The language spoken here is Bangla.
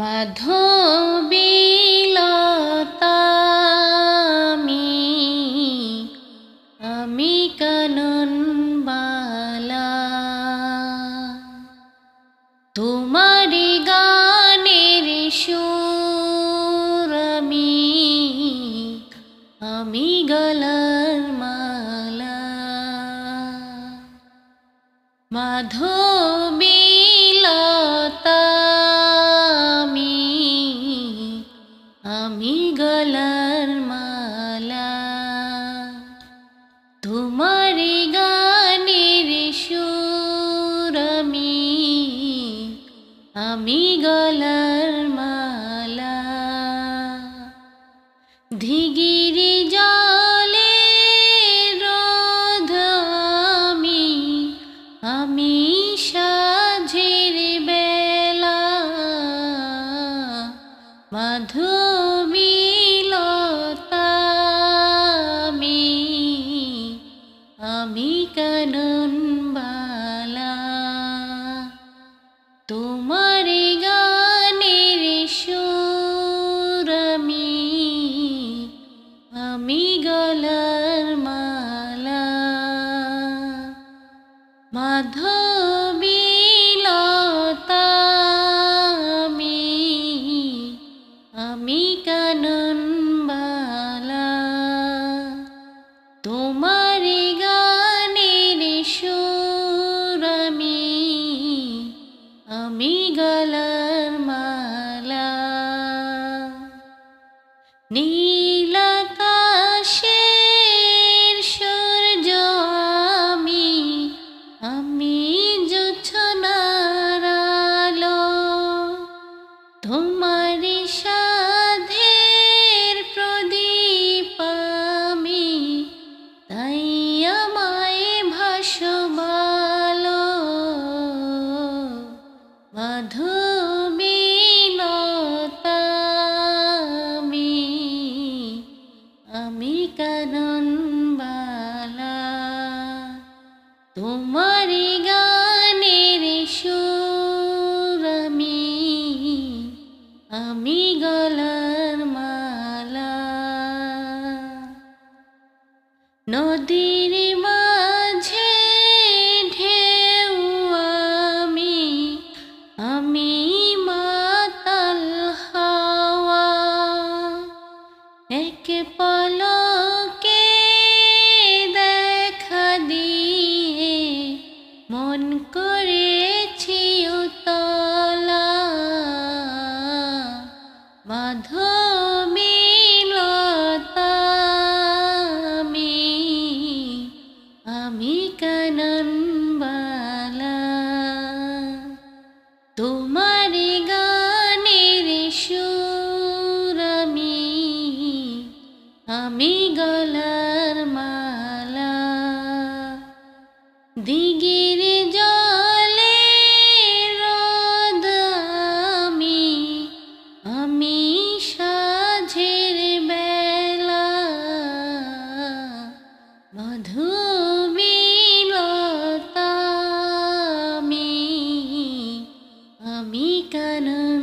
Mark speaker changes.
Speaker 1: মাধবীলতামি আমি কানন বালা। তোমারি গানের সুর আমি আমি গলার মালা। তোমারি গানের সুর আমি আমি গলার তোমার গানের আমি আমি মালা। মাধবীলতামি আমি কানন বালা তোমার গলার মালা নীল আকাশের সূর্য আমি আমি জোছনার আলো তোমার মাধবীলতামি আমি কানন বালা। তোমার গানের সুর আমি আমি গলার মালা। নদীর দিগির জলে রোদ আমি সাঝের বেলা। মধুমিলতামি আমি কানন